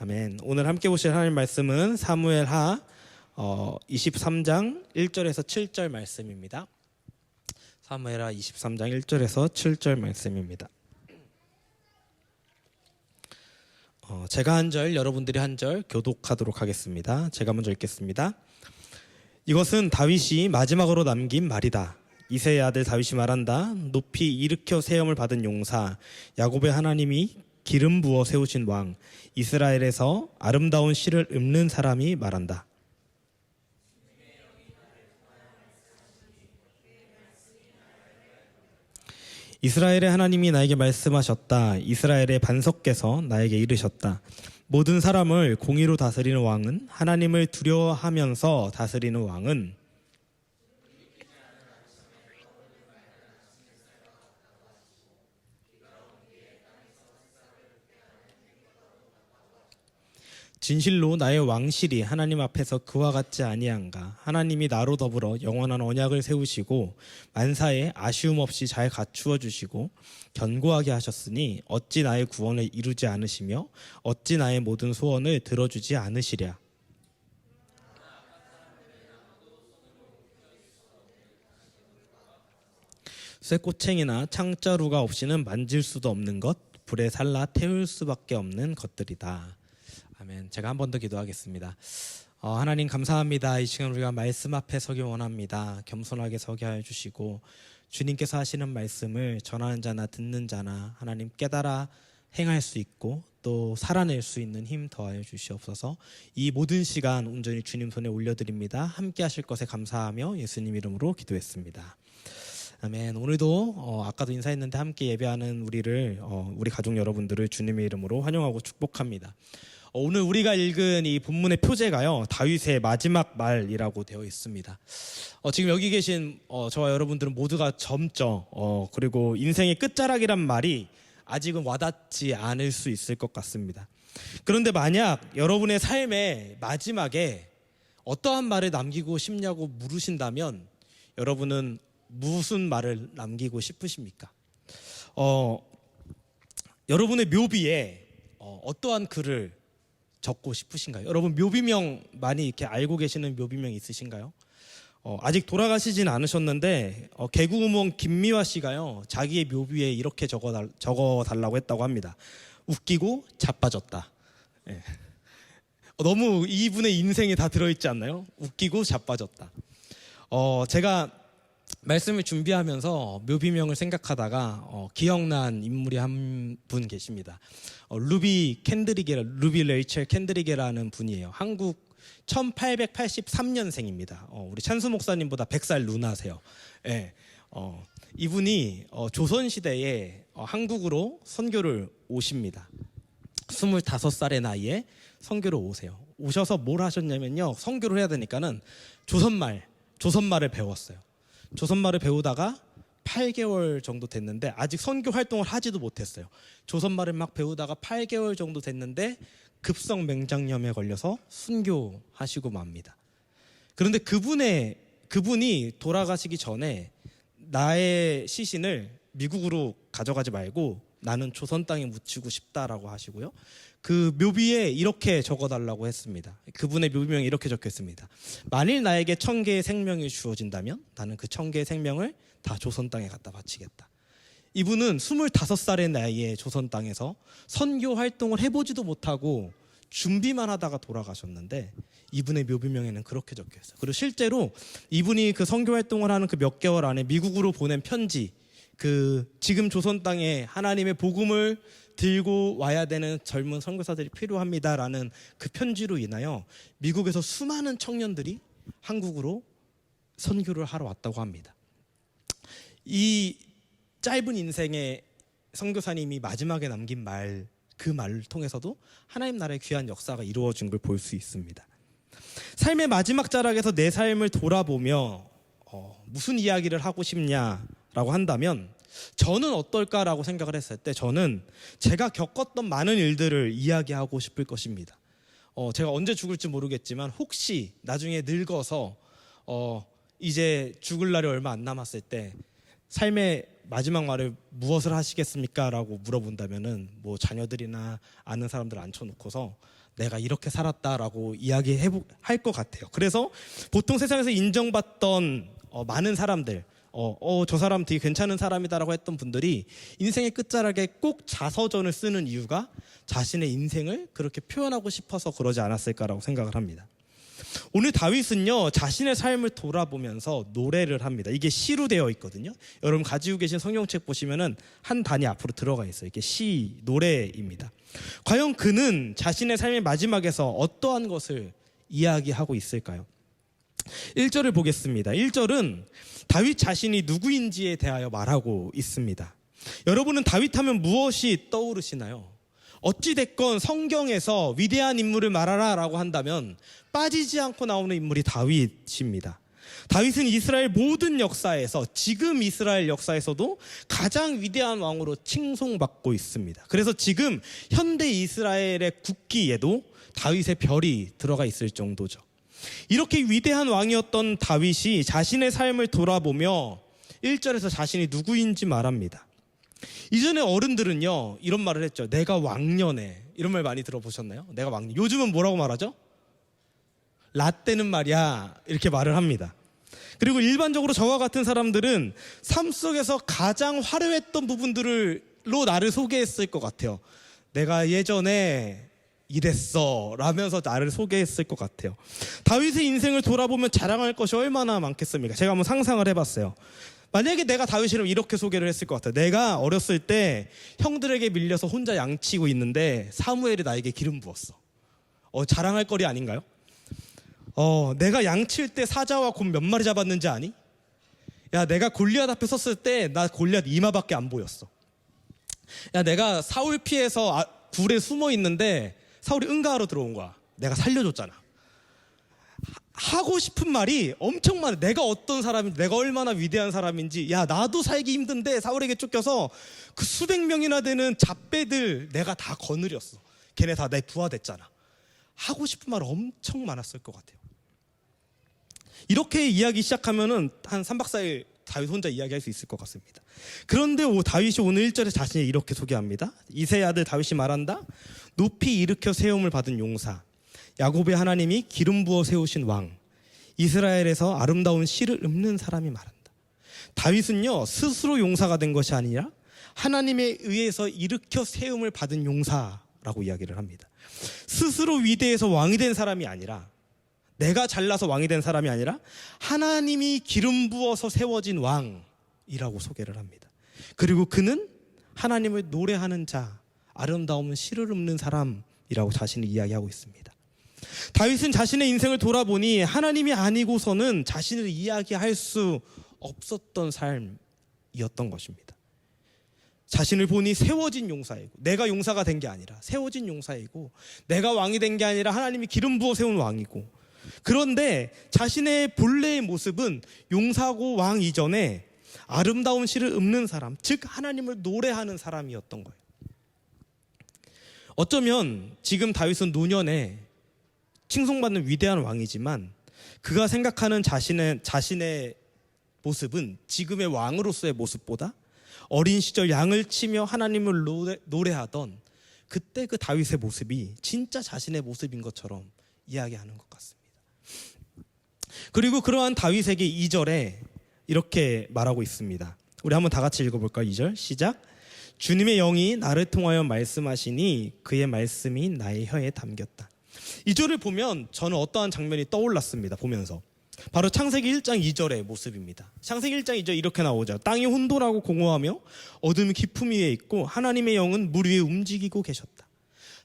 아멘. 오늘 함께 보실 하나님 말씀은 사무엘하 어, 23장 1절에서 7절 말씀입니다. 사무엘하 23장 1절에서 7절 말씀입니다. 어, 제가 한 절, 여러분들이 한 절 교독하도록 하겠습니다. 제가 먼저 읽겠습니다. 이것은 다윗이 마지막으로 남긴 말이다. 이세의 아들 다윗이 말한다. 높이 일으켜 세움을 받은 용사 야곱의 하나님이 기름 부어 세우신 왕 이스라엘에서 아름다운 시를 읊는 사람이 말한다. 이스라엘의 하나님이 나에게 말씀하셨다. 이스라엘의 반석께서 나에게 이르셨다. 모든 사람을 공의로 다스리는 왕은 하나님을 두려워하면서 다스리는 왕은 진실로 나의 왕실이 하나님 앞에서 그와 같지 아니한가 하나님이 나로 더불어 영원한 언약을 세우시고 만사에 아쉬움 없이 잘 갖추어 주시고 견고하게 하셨으니 어찌 나의 구원을 이루지 않으시며 어찌 나의 모든 소원을 들어주지 않으시랴 쇠꼬챙이나 창자루가 없이는 만질 수도 없는 것 불에 살라 태울 수밖에 없는 것들이다. 아멘. 제가 한 번 더 기도하겠습니다. 어, 하나님 감사합니다. 이 시간 우리가 말씀 앞에 서기 원합니다. 겸손하게 서게 해 주시고 주님께서 하시는 말씀을 전하는 자나 듣는 자나 하나님 깨달아 행할 수 있고 또 살아낼 수 있는 힘 더하여 주시옵소서. 이 모든 시간 온전히 주님 손에 올려드립니다. 함께 하실 것에 감사하며 예수님 이름으로 기도했습니다. 아멘. 오늘도 어, 아까도 인사했는데 함께 예배하는 우리를 어, 우리 가족 여러분들을 주님의 이름으로 환영하고 축복합니다. 어, 오늘 우리가 읽은 이 본문의 표제가요 다윗의 마지막 말이라고 되어 있습니다. 어, 지금 여기 계신 어, 저와 여러분들은 모두가 점정 어, 그리고 인생의 끝자락이란 말이 아직은 와닿지 않을 수 있을 것 같습니다. 그런데 만약 여러분의 삶의 마지막에 어떠한 말을 남기고 싶냐고 물으신다면 여러분은 무슨 말을 남기고 싶으십니까? 어, 여러분의 묘비에 어, 어떠한 글을 적고 싶으신가요? 여러분 묘비명 많이 이렇게 알고 계시는 묘비명 있으신가요? 어, 아직 돌아가시진 않으셨는데 어, 개그우먼 김미화 씨가요 자기의 묘비에 이렇게 적어 달, 적어 달라고 했다고 합니다. 웃기고 자빠졌다. 예. 어, 너무 이분의 인생이 다 들어있지 않나요? 웃기고 자빠졌다. 어, 제가 말씀을 준비하면서 묘비명을 생각하다가 어, 기억난 인물이 한 분 계십니다. 어, 루비 캔드리게, 루비 레이첼 캔드리게라는 분이에요. 한국 1883년생입니다. 어, 우리 찬수 목사님보다 100살 누나세요. 예. 어, 이분이 어, 조선 시대에 어, 한국으로 선교를 오십니다. 25살의 나이에 선교를 오세요. 오셔서 뭘 하셨냐면요. 선교를 해야 되니까는 조선말, 조선말을 배웠어요. 조선말을 배우다가 8개월 정도 됐는데 아직 선교 활동을 하지도 못했어요. 조선말을 막 배우다가 8개월 정도 됐는데 급성 맹장염에 걸려서 순교하시고 맙니다. 그런데 그분의 그분이 돌아가시기 전에 나의 시신을 미국으로 가져가지 말고 나는 조선 땅에 묻히고 싶다라고 하시고요. 그 묘비에 이렇게 적어달라고 했습니다. 그분의 묘비명에 이렇게 적혔습니다. 만일 나에게 천 개의 생명이 주어진다면 나는 그 천 개의 생명을 다 조선 땅에 갖다 바치겠다. 이분은 25살의 나이에 조선 땅에서 선교 활동을 해보지도 못하고 준비만 하다가 돌아가셨는데 이분의 묘비명에는 그렇게 적혀 있어요. 그리고 실제로 이분이 그 선교 활동을 하는 그 몇 개월 안에 미국으로 보낸 편지 그 지금 조선 땅에 하나님의 복음을 들고 와야 되는 젊은 선교사들이 필요합니다라는 그 편지로 인하여 미국에서 수많은 청년들이 한국으로 선교를 하러 왔다고 합니다. 이 짧은 인생의 선교사님이 마지막에 남긴 말 그 말을 통해서도 하나님 나라의 귀한 역사가 이루어진 걸 볼 수 있습니다. 삶의 마지막 자락에서 내 삶을 돌아보며 어, 무슨 이야기를 하고 싶냐라고 한다면 저는 어떨까라고 생각을 했을 때 저는 제가 겪었던 많은 일들을 이야기하고 싶을 것입니다. 어, 제가 언제 죽을지 모르겠지만 혹시 나중에 늙어서 어, 이제 죽을 날이 얼마 안 남았을 때 삶의 마지막 말을 무엇을 하시겠습니까? 라고 물어본다면은 뭐 자녀들이나 아는 사람들 앉혀놓고서 내가 이렇게 살았다라고 이야기할 것 같아요. 그래서 보통 세상에서 인정받던 어, 많은 사람들, 어, 어, 저 사람 되게 괜찮은 사람이다라고 했던 분들이 인생의 끝자락에 꼭 자서전을 쓰는 이유가 자신의 인생을 그렇게 표현하고 싶어서 그러지 않았을까라고 생각을 합니다. 오늘 다윗은요 자신의 삶을 돌아보면서 노래를 합니다. 이게 시로 되어 있거든요. 여러분 가지고 계신 성경책 보시면은 한 단이 앞으로 들어가 있어요. 이게 시 노래입니다. 과연 그는 자신의 삶의 마지막에서 어떠한 것을 이야기하고 있을까요? 1절을 보겠습니다. 1절은 다윗 자신이 누구인지에 대하여 말하고 있습니다. 여러분은 다윗 하면 무엇이 떠오르시나요? 어찌됐건 성경에서 위대한 인물을 말하라 라고 한다면 빠지지 않고 나오는 인물이 다윗입니다. 다윗은 이스라엘 모든 역사에서 지금 이스라엘 역사에서도 가장 위대한 왕으로 칭송받고 있습니다. 그래서 지금 현대 이스라엘의 국기에도 다윗의 별이 들어가 있을 정도죠. 이렇게 위대한 왕이었던 다윗이 자신의 삶을 돌아보며 1절에서 자신이 누구인지 말합니다. 이전에 어른들은요 이런 말을 했죠. 내가 왕년에 이런 말 많이 들어보셨나요? 내가 왕년. 요즘은 뭐라고 말하죠? 라떼는 말이야 이렇게 말을 합니다. 그리고 일반적으로 저와 같은 사람들은 삶 속에서 가장 화려했던 부분들로 나를 소개했을 것 같아요. 내가 예전에 이랬어 라면서 나를 소개했을 것 같아요. 다윗의 인생을 돌아보면 자랑할 것이 얼마나 많겠습니까? 제가 한번 상상을 해봤어요. 만약에 내가 다윗이라면 이렇게 소개를 했을 것 같아요. 내가 어렸을 때 형들에게 밀려서 혼자 양치고 있는데 사무엘이 나에게 기름 부었어. 어, 자랑할 거리 아닌가요? 어, 내가 양칠 때 사자와 곰 몇 마리 잡았는지 아니? 야, 내가 골리앗 앞에 섰을 때 나 골리앗 이마밖에 안 보였어. 야, 내가 사울 피해서 아, 굴에 숨어 있는데 사울이 응가하러 들어온 거야. 내가 살려줬잖아. 하고 싶은 말이 엄청 많아. 내가 어떤 사람인지, 내가 얼마나 위대한 사람인지. 야, 나도 살기 힘든데 사울에게 쫓겨서 그 수백 명이나 되는 잡배들 내가 다 거느렸어. 걔네 다 내 부하 됐잖아. 하고 싶은 말 엄청 많았을 것 같아요. 이렇게 이야기 시작하면은 한 3박 4일 다윗 혼자 이야기할 수 있을 것 같습니다. 그런데 오, 다윗이 오늘 1절에 자신이 이렇게 소개합니다. 이세 아들 다윗이 말한다. 높이 일으켜 세움을 받은 용사. 야곱의 하나님이 기름 부어 세우신 왕. 이스라엘에서 아름다운 시를 읊는 사람이 말한다. 다윗은요, 스스로 용사가 된 것이 아니라 하나님에 의해서 일으켜 세움을 받은 용사라고 이야기를 합니다. 스스로 위대해서 왕이 된 사람이 아니라 내가 잘나서 왕이 된 사람이 아니라 하나님이 기름 부어서 세워진 왕이라고 소개를 합니다. 그리고 그는 하나님을 노래하는 자, 아름다움은 시를 읊는 사람이라고 자신을 이야기하고 있습니다. 다윗은 자신의 인생을 돌아보니 하나님이 아니고서는 자신을 이야기할 수 없었던 삶이었던 것입니다. 자신을 보니 세워진 용사이고 내가 용사가 된 게 아니라 세워진 용사이고 내가 왕이 된 게 아니라 하나님이 기름 부어 세운 왕이고 그런데 자신의 본래의 모습은 용사고 왕 이전에 아름다운 시를 읊는 사람, 즉 하나님을 노래하는 사람이었던 거예요. 어쩌면 지금 다윗은 노년에 칭송받는 위대한 왕이지만 그가 생각하는 자신의 자신의 모습은 지금의 왕으로서의 모습보다 어린 시절 양을 치며 하나님을 노래, 노래하던 그때 그 다윗의 모습이 진짜 자신의 모습인 것처럼 이야기하는 것 같습니다. 그리고 그러한 다윗에게 2절에 이렇게 말하고 있습니다. 우리 한번 다 같이 읽어볼까요? 2절 시작. 주님의 영이 나를 통하여 말씀하시니 그의 말씀이 나의 혀에 담겼다. 2절을 보면 저는 어떠한 장면이 떠올랐습니다. 보면서. 바로 창세기 1장 2절의 모습입니다. 창세기 1장 2절 이렇게 나오죠. 땅이 혼돈하고 공허하며 어둠이 깊음 위에 있고 하나님의 영은 물 위에 움직이고 계셨다.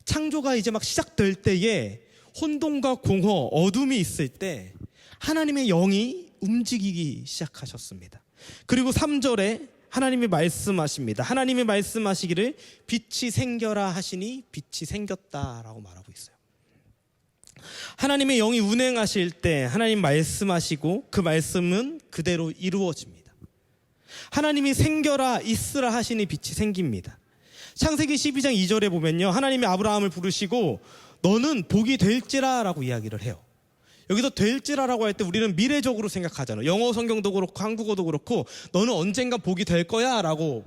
창조가 이제 막 시작될 때에 혼돈과 공허, 어둠이 있을 때 하나님의 영이 움직이기 시작하셨습니다. 그리고 3절에 하나님이 말씀하십니다. 하나님이 말씀하시기를 빛이 생겨라 하시니 빛이 생겼다라고 말하고 있어요. 하나님의 영이 운행하실 때 하나님 말씀하시고 그 말씀은 그대로 이루어집니다. 하나님이 생겨라 있으라 하시니 빛이 생깁니다. 창세기 12장 2절에 보면요. 하나님이 아브라함을 부르시고 너는 복이 될지라라고 이야기를 해요. 여기서 될지라라고 할 때 우리는 미래적으로 생각하잖아요. 영어 성경도 그렇고 한국어도 그렇고 너는 언젠가 복이 될 거야라고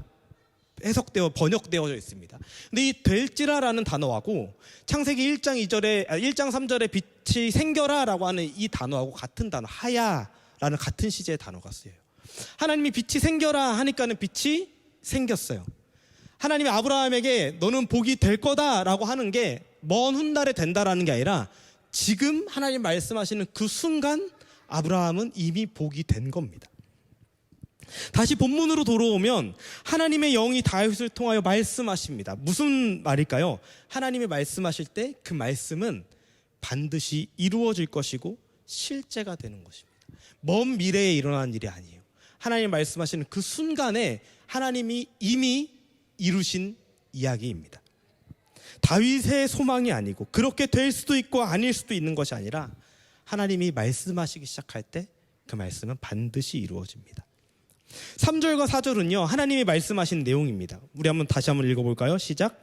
해석되어 번역되어져 있습니다. 근데 이 될지라라는 단어하고 창세기 1장 2절에 아, 1장 3절에 빛이 생겨라라고 하는 이 단어하고 같은 단어 하야라는 같은 시제의 단어가 쓰여요. 하나님이 빛이 생겨라 하니까는 빛이 생겼어요. 하나님이 아브라함에게 너는 복이 될 거다라고 하는 게 먼 훗날에 된다라는 게 아니라 지금 하나님 말씀하시는 그 순간 아브라함은 이미 복이 된 겁니다. 다시 본문으로 돌아오면 하나님의 영이 다윗을 통하여 말씀하십니다. 무슨 말일까요? 하나님이 말씀하실 때 그 말씀은 반드시 이루어질 것이고 실제가 되는 것입니다. 먼 미래에 일어난 일이 아니에요. 하나님 말씀하시는 그 순간에 하나님이 이미 이루신 이야기입니다. 다윗의 소망이 아니고 그렇게 될 수도 있고 아닐 수도 있는 것이 아니라 하나님이 말씀하시기 시작할 때 그 말씀은 반드시 이루어집니다. 3절과 4절은요. 하나님이 말씀하신 내용입니다. 우리 한번 다시 한번 읽어 볼까요? 시작.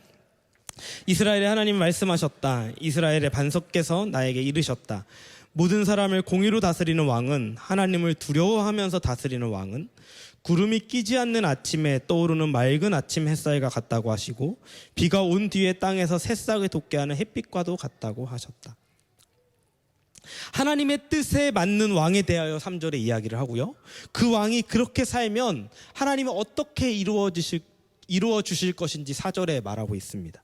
이스라엘의 하나님이 말씀하셨다. 이스라엘의 반석께서 나에게 이르셨다. 모든 사람을 공의로 다스리는 왕은 하나님을 두려워하면서 다스리는 왕은 구름이 끼지 않는 아침에 떠오르는 맑은 아침 햇살과 같다고 하시고 비가 온 뒤에 땅에서 새싹을 돋게 하는 햇빛과도 같다고 하셨다. 하나님의 뜻에 맞는 왕에 대하여 3절에 이야기를 하고요. 그 왕이 그렇게 살면 하나님은 어떻게 이루어 주실 이루어 주실 것인지 4절에 말하고 있습니다.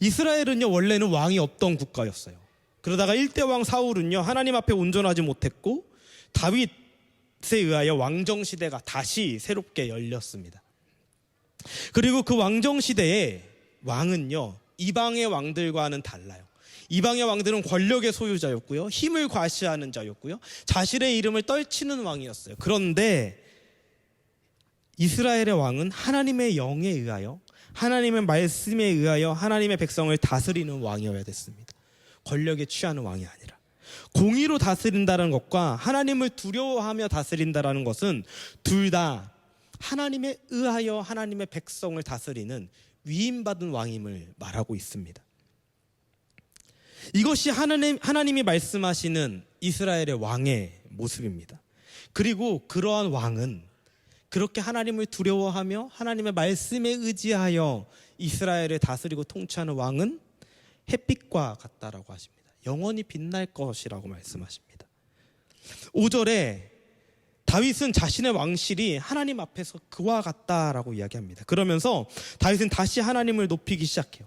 이스라엘은요 원래는 왕이 없던 국가였어요. 그러다가 일대 왕 사울은요 하나님 앞에 온전하지 못했고 다윗 에 의하여 왕정 시대가 다시 새롭게 열렸습니다. 그리고 그 왕정 시대에 왕은요 이방의 왕들과는 달라요. 이방의 왕들은 권력의 소유자였고요. 힘을 과시하는 자였고요. 자신의 이름을 떨치는 왕이었어요. 그런데 이스라엘의 왕은 하나님의 영에 의하여 하나님의 말씀에 의하여 하나님의 백성을 다스리는 왕이어야 됐습니다. 권력에 취하는 왕이 아니라 공의로 다스린다는 것과 하나님을 두려워하며 다스린다라는 것은 둘 다 하나님에 의하여 하나님의 백성을 다스리는 위임받은 왕임을 말하고 있습니다. 이것이 하나님, 하나님이 말씀하시는 이스라엘의 왕의 모습입니다. 그리고 그러한 왕은 그렇게 하나님을 두려워하며 하나님의 말씀에 의지하여 이스라엘을 다스리고 통치하는 왕은 햇빛과 같다라고 하십니다. 영원히 빛날 것이라고 말씀하십니다. 5절에 다윗은 자신의 왕실이 하나님 앞에서 그와 같다라고 이야기합니다. 그러면서 다윗은 다시 하나님을 높이기 시작해요.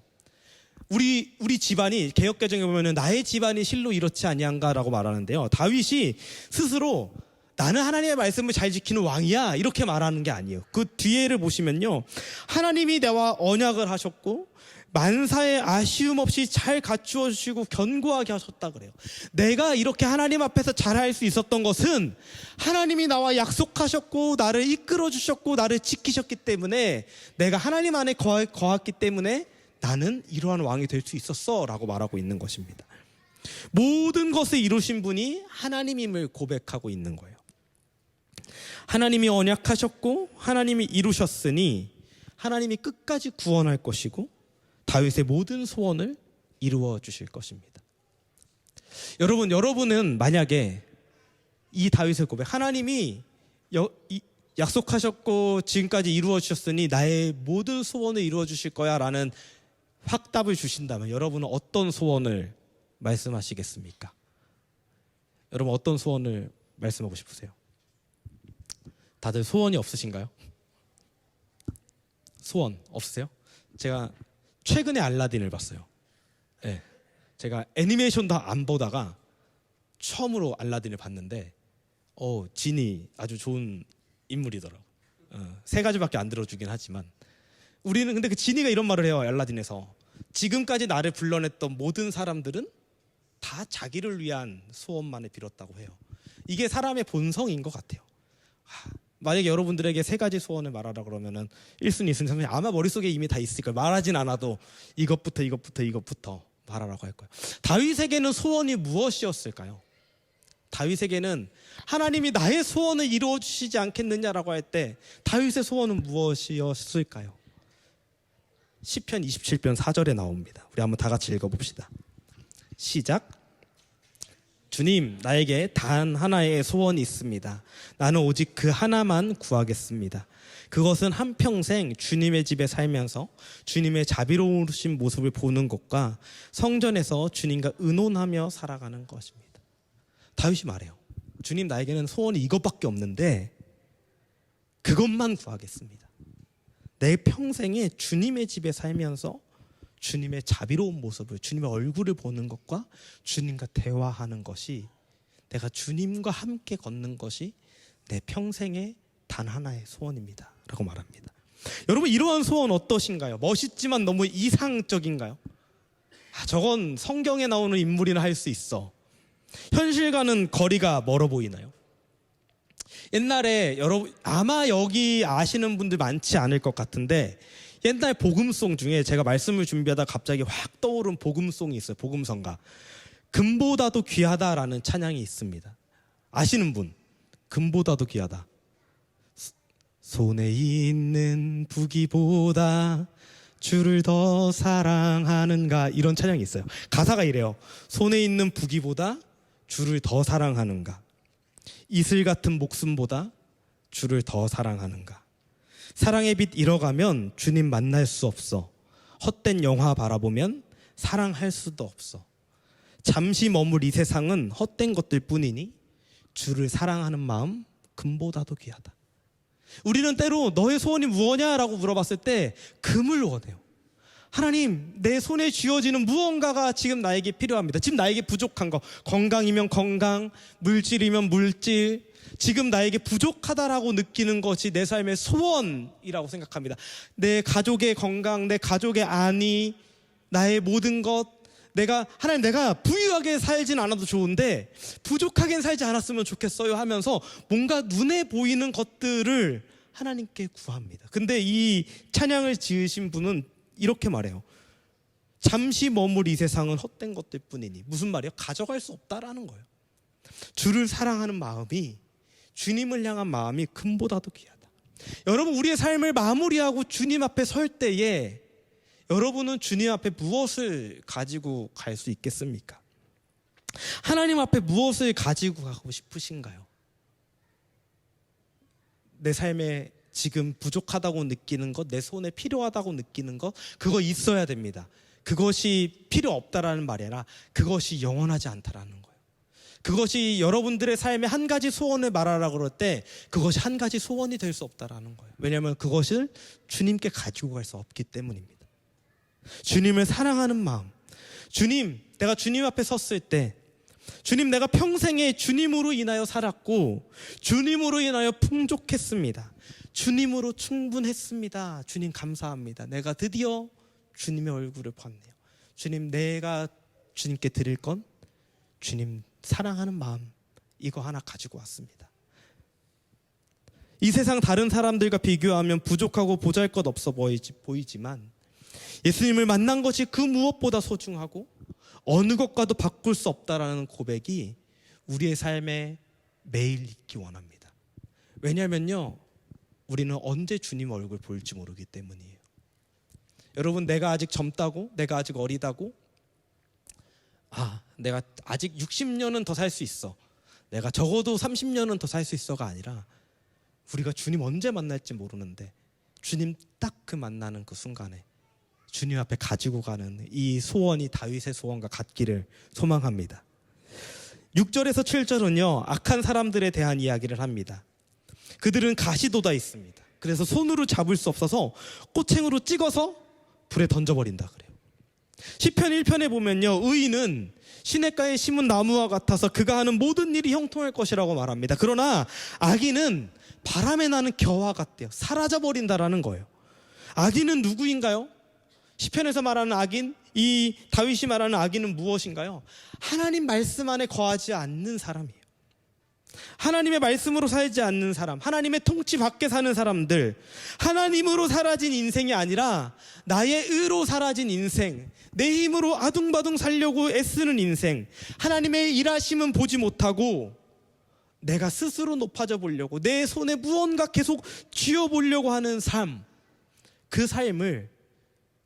우리 우리 집안이 개혁 개정에 보면은 나의 집안이 실로 이렇지 아니한가라고 말하는데요. 다윗이 스스로 나는 하나님의 말씀을 잘 지키는 왕이야 이렇게 말하는 게 아니에요. 그 뒤에를 보시면요, 하나님이 나와 언약을 하셨고 만사에 아쉬움 없이 잘 갖추어 주시고 견고하게 하셨다 그래요. 내가 이렇게 하나님 앞에서 잘할 수 있었던 것은 하나님이 나와 약속하셨고 나를 이끌어 주셨고 나를 지키셨기 때문에 내가 하나님 안에 거하, 거했기 때문에 나는 이러한 왕이 될 수 있었어라고 말하고 있는 것입니다. 모든 것을 이루신 분이 하나님임을 고백하고 있는 거예요. 하나님이 언약하셨고 하나님이 이루셨으니 하나님이 끝까지 구원할 것이고 다윗의 모든 소원을 이루어 주실 것입니다. 여러분, 여러분은 만약에 이 다윗의 고백, 하나님이 여- 이- 약속하셨고 지금까지 이루어 주셨으니 나의 모든 소원을 이루어 주실 거야 라는 확답을 주신다면 여러분은 어떤 소원을 말씀하시겠습니까? 여러분 어떤 소원을 말씀하고 싶으세요? 다들 소원이 없으신가요? 소원 없으세요? 제가 최근에 알라딘을 봤어요. 네. 제가 애니메이션도 안 보다가 처음으로 알라딘을 봤는데 어, 진이 아주 좋은 인물이더라고. 어, 세 가지밖에 안 들어주긴 하지만 우리는 근데 그 진이가 이런 말을 해요. 알라딘에서 지금까지 나를 불러냈던 모든 사람들은 다 자기를 위한 소원만을 빌었다고 해요. 이게 사람의 본성인 것 같아요. 하, 만약에 여러분들에게 세 가지 소원을 말하라 그러면은 1순위, 2순위, 3순위 아마 머릿속에 이미 다 있을 거예요. 말하진 않아도 이것부터 이것부터 이것부터 말하라고 할 거예요. 다윗에게는 소원이 무엇이었을까요? 다윗에게는 하나님이 나의 소원을 이루어 주시지 않겠느냐라고 할 때 다윗의 소원은 무엇이었을까요? 시편 27편 4절에 나옵니다. 우리 한번 다 같이 읽어 봅시다. 시작. 주님, 나에게 단 하나의 소원이 있습니다. 나는 오직 그 하나만 구하겠습니다. 그것은 한평생 주님의 집에 살면서 주님의 자비로우신 모습을 보는 것과 성전에서 주님과 의논하며 살아가는 것입니다. 다윗이 말해요. 주님 나에게는 소원이 이것밖에 없는데 그것만 구하겠습니다. 내 평생에 주님의 집에 살면서 주님의 자비로운 모습을 주님의 얼굴을 보는 것과 주님과 대화하는 것이 내가 주님과 함께 걷는 것이 내 평생의 단 하나의 소원입니다. 라고 말합니다. 여러분 이러한 소원 어떠신가요? 멋있지만 너무 이상적인가요? 아, 저건 성경에 나오는 인물이나 할 수 있어. 현실과는 거리가 멀어 보이나요? 옛날에 여러분 아마 여기 아시는 분들 많지 않을 것 같은데 옛날 복음송 중에 제가 말씀을 준비하다 갑자기 확 떠오른 복음송이 있어요. 복음성가. 금보다도 귀하다라는 찬양이 있습니다. 아시는 분? 금보다도 귀하다. 손에 있는 부기보다 주를 더 사랑하는가 이런 찬양이 있어요. 가사가 이래요. 손에 있는 부기보다 주를 더 사랑하는가. 이슬 같은 목숨보다 주를 더 사랑하는가. 사랑의 빛 잃어가면 주님 만날 수 없어. 헛된 영화 바라보면 사랑할 수도 없어. 잠시 머물 이 세상은 헛된 것들 뿐이니 주를 사랑하는 마음 금보다도 귀하다. 우리는 때로 너의 소원이 무엇냐라고 물어봤을 때 금을 원해요. 하나님, 내 손에 쥐어지는 무언가가 지금 나에게 필요합니다. 지금 나에게 부족한 거, 건강이면 건강, 물질이면 물질, 지금 나에게 부족하다라고 느끼는 것이 내 삶의 소원이라고 생각합니다. 내 가족의 건강, 내 가족의 안위, 나의 모든 것, 내가 하나님 내가 부유하게 살진 않아도 좋은데 부족하게 살지 않았으면 좋겠어요 하면서 뭔가 눈에 보이는 것들을 하나님께 구합니다. 근데 이 찬양을 지으신 분은 이렇게 말해요. 잠시 머물 이 세상은 헛된 것들 뿐이니 무슨 말이에요? 가져갈 수 없다라는 거예요. 주를 사랑하는 마음이 주님을 향한 마음이 금보다도 귀하다. 여러분 우리의 삶을 마무리하고 주님 앞에 설 때에 여러분은 주님 앞에 무엇을 가지고 갈 수 있겠습니까? 하나님 앞에 무엇을 가지고 가고 싶으신가요? 내 삶에 지금 부족하다고 느끼는 것, 내 손에 필요하다고 느끼는 것, 그거 있어야 됩니다. 그것이 필요 없다라는 말이 아니라 그것이 영원하지 않다라는 거예요. 그것이 여러분들의 삶의 한 가지 소원을 말하라 그럴 때 그것이 한 가지 소원이 될 수 없다라는 거예요. 왜냐하면 그것을 주님께 가지고 갈 수 없기 때문입니다. 주님을 사랑하는 마음. 주님, 내가 주님 앞에 섰을 때, 주님, 내가 평생에 주님으로 인하여 살았고, 주님으로 인하여 풍족했습니다. 주님으로 충분했습니다. 주님, 감사합니다. 내가 드디어 주님의 얼굴을 봤네요. 주님, 내가 주님께 드릴 건 주님 사랑하는 마음, 이거 하나 가지고 왔습니다. 이 세상 다른 사람들과 비교하면 부족하고 보잘 것 없어 보이지, 보이지만, 예수님을 만난 것이 그 무엇보다 소중하고 어느 것과도 바꿀 수 없다라는 고백이 우리의 삶에 매일 있기 원합니다. 왜냐하면요, 우리는 언제 주님 얼굴 볼지 모르기 때문이에요. 여러분, 내가 아직 젊다고, 내가 아직 어리다고, 아, 내가 아직 60년은 더 살 수 있어. 내가 적어도 30년은 더 살 수 있어가 아니라 우리가 주님 언제 만날지 모르는데 주님 딱 그 만나는 그 순간에 주님 앞에 가지고 가는 이 소원이 다윗의 소원과 같기를 소망합니다. 6절에서 7절은요, 악한 사람들에 대한 이야기를 합니다. 그들은 가시 돋아 있습니다. 그래서 손으로 잡을 수 없어서 꼬챙으로 찍어서 불에 던져버린다 그래요. 시편 1편에 보면요, 의인은 시냇가에 심은 나무와 같아서 그가 하는 모든 일이 형통할 것이라고 말합니다. 그러나 악인은 바람에 나는 겨와 같대요. 사라져 버린다라는 거예요. 악인은 누구인가요? 시편에서 말하는 악인, 이 다윗이 말하는 악인은 무엇인가요? 하나님 말씀 안에 거하지 않는 사람이에요. 하나님의 말씀으로 살지 않는 사람, 하나님의 통치 밖에 사는 사람들, 하나님으로 사라진 인생이 아니라 나의 의로 사라진 인생, 내 힘으로 아둥바둥 살려고 애쓰는 인생, 하나님의 일하심은 보지 못하고 내가 스스로 높아져 보려고 내 손에 무언가 계속 쥐어 보려고 하는 삶, 그 삶을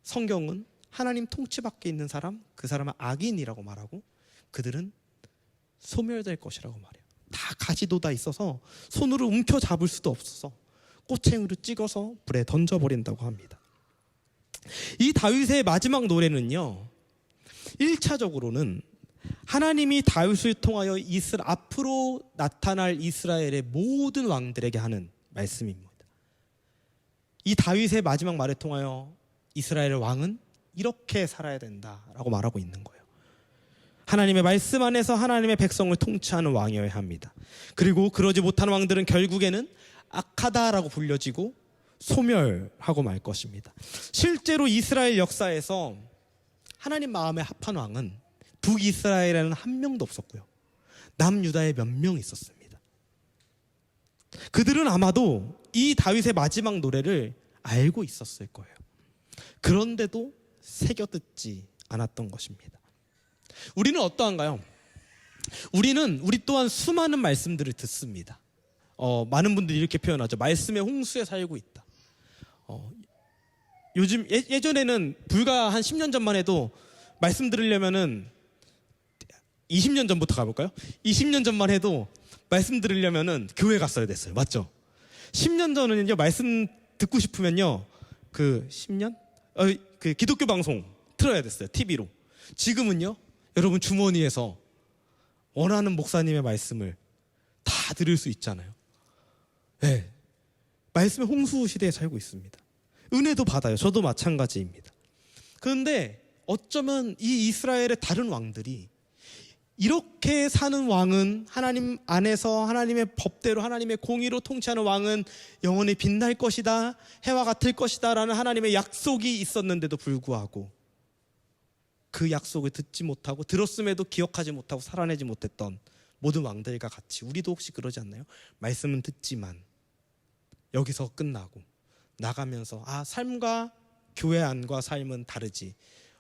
성경은 하나님 통치 밖에 있는 사람, 그 사람은 악인이라고 말하고 그들은 소멸될 것이라고 말해요. 다 가지도 다 있어서 손으로 움켜 잡을 수도 없어서 꼬챙이로 찍어서 불에 던져 버린다고 합니다. 이 다윗의 마지막 노래는요. 1차적으로는 하나님이 다윗을 통하여 이스라 앞으로 나타날 이스라엘의 모든 왕들에게 하는 말씀입니다. 이 다윗의 마지막 말을 통하여 이스라엘 왕은 이렇게 살아야 된다라고 말하고 있는 거예요. 하나님의 말씀 안에서 하나님의 백성을 통치하는 왕이어야 합니다. 그리고 그러지 못하는 왕들은 결국에는 악하다라고 불려지고 소멸하고 말 것입니다. 실제로 이스라엘 역사에서 하나님 마음에 합한 왕은 북이스라엘에는 한 명도 없었고요. 남유다에 몇 명 있었습니다. 그들은 아마도 이 다윗의 마지막 노래를 알고 있었을 거예요. 그런데도 새겨 듣지 않았던 것입니다. 우리는 어떠한가요? 우리는 우리 또한 수많은 말씀들을 듣습니다. 어, 많은 분들이 이렇게 표현하죠. 말씀의 홍수에 살고 있다. 어, 요즘 예, 예전에는 불과 한 10년 전만 해도 말씀 들으려면은 20년 전부터 가볼까요? 20년 전만 해도 말씀 들으려면은 교회 갔어야 됐어요. 맞죠? 10년 전은요 말씀 듣고 싶으면요 그 10년 어, 그 기독교 방송 틀어야 됐어요 TV로. 지금은요 여러분 주머니에서 원하는 목사님의 말씀을 다 들을 수 있잖아요. 네. 말씀의 홍수 시대에 살고 있습니다. 은혜도 받아요. 저도 마찬가지입니다. 그런데 어쩌면 이 이스라엘의 다른 왕들이 이렇게 사는 왕은 하나님 안에서 하나님의 법대로 하나님의 공의로 통치하는 왕은 영원히 빛날 것이다. 해와 같을 것이다 라는 하나님의 약속이 있었는데도 불구하고 그 약속을 듣지 못하고 들었음에도 기억하지 못하고 살아내지 못했던 모든 왕들과 같이 우리도 혹시 그러지 않나요? 말씀은 듣지만 여기서 끝나고 나가면서 아 삶과 교회 안과 삶은 다르지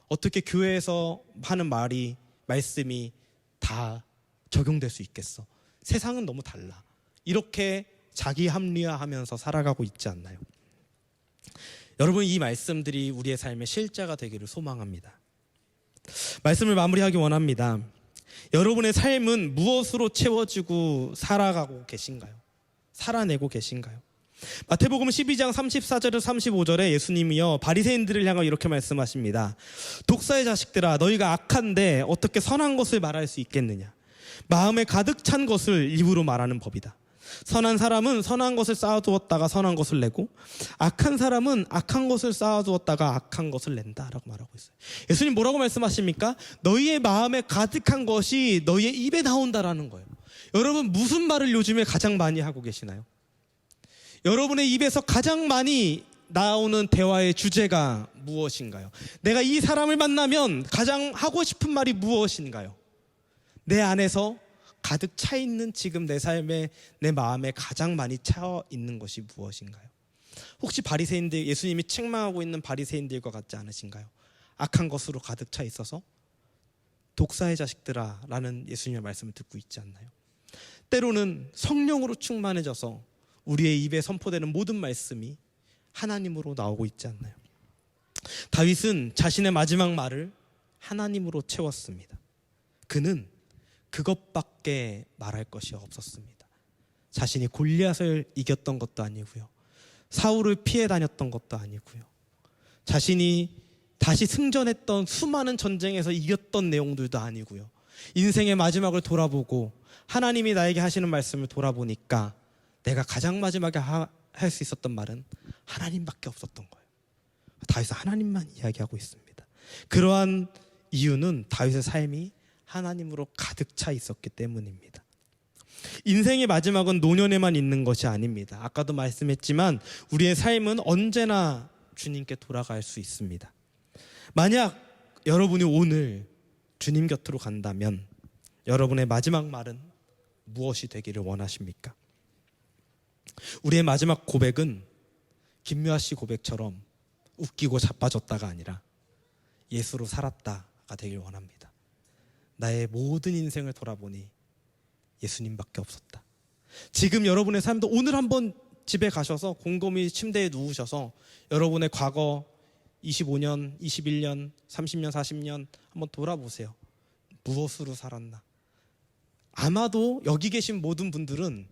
어떻게 교회에서 하는 말이 말씀이 다 적용될 수 있겠어 세상은 너무 달라 이렇게 자기 합리화하면서 살아가고 있지 않나요? 여러분 이 말씀들이 우리의 삶의 실자가 되기를 소망합니다. 말씀을 마무리하기 원합니다. 여러분의 삶은 무엇으로 채워지고 살아가고 계신가요? 살아내고 계신가요? 마태복음 12장 34절에서 35절에 예수님이요 바리새인들을 향하여 이렇게 말씀하십니다. 독사의 자식들아 너희가 악한데 어떻게 선한 것을 말할 수 있겠느냐? 마음에 가득 찬 것을 입으로 말하는 법이다. 선한 사람은 선한 것을 쌓아두었다가 선한 것을 내고 악한 사람은 악한 것을 쌓아두었다가 악한 것을 낸다라고 말하고 있어요. 예수님 뭐라고 말씀하십니까? 너희의 마음에 가득한 것이 너희의 입에 나온다라는 거예요. 여러분 무슨 말을 요즘에 가장 많이 하고 계시나요? 여러분의 입에서 가장 많이 나오는 대화의 주제가 무엇인가요? 내가 이 사람을 만나면 가장 하고 싶은 말이 무엇인가요? 내 안에서 가득 차 있는 지금 내 삶에 내 마음에 가장 많이 차 있는 것이 무엇인가요? 혹시 바리새인들 예수님이 책망하고 있는 바리새인들과 같지 않으신가요? 악한 것으로 가득 차 있어서 독사의 자식들아라는 예수님의 말씀을 듣고 있지 않나요? 때로는 성령으로 충만해져서 우리의 입에 선포되는 모든 말씀이 하나님으로 나오고 있지 않나요? 다윗은 자신의 마지막 말을 하나님으로 채웠습니다. 그는 그것밖에 말할 것이 없었습니다. 자신이 골리앗을 이겼던 것도 아니고요. 사울을 피해 다녔던 것도 아니고요. 자신이 다시 승전했던 수많은 전쟁에서 이겼던 내용들도 아니고요. 인생의 마지막을 돌아보고 하나님이 나에게 하시는 말씀을 돌아보니까 내가 가장 마지막에 할 수 있었던 말은 하나님밖에 없었던 거예요. 다윗은 하나님만 이야기하고 있습니다. 그러한 이유는 다윗의 삶이 하나님으로 가득 차 있었기 때문입니다. 인생의 마지막은 노년에만 있는 것이 아닙니다. 아까도 말씀했지만 우리의 삶은 언제나 주님께 돌아갈 수 있습니다. 만약 여러분이 오늘 주님 곁으로 간다면 여러분의 마지막 말은 무엇이 되기를 원하십니까? 우리의 마지막 고백은 김묘아 씨 고백처럼 웃기고 자빠졌다가 아니라 예수로 살았다가 되길 원합니다. 나의 모든 인생을 돌아보니 예수님밖에 없었다. 지금 여러분의 삶도 오늘 한번 집에 가셔서 곰곰이 침대에 누우셔서 여러분의 과거 25년, 21년, 30년, 40년 한번 돌아보세요. 무엇으로 살았나? 아마도 여기 계신 모든 분들은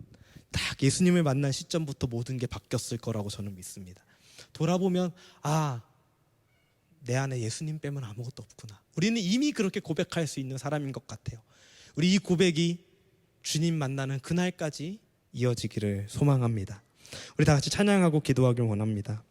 딱 예수님을 만난 시점부터 모든 게 바뀌었을 거라고 저는 믿습니다. 돌아보면 아, 내 안에 예수님 빼면 아무것도 없구나. 우리는 이미 그렇게 고백할 수 있는 사람인 것 같아요. 우리 이 고백이 주님 만나는 그날까지 이어지기를 소망합니다. 우리 다 같이 찬양하고 기도하길 원합니다.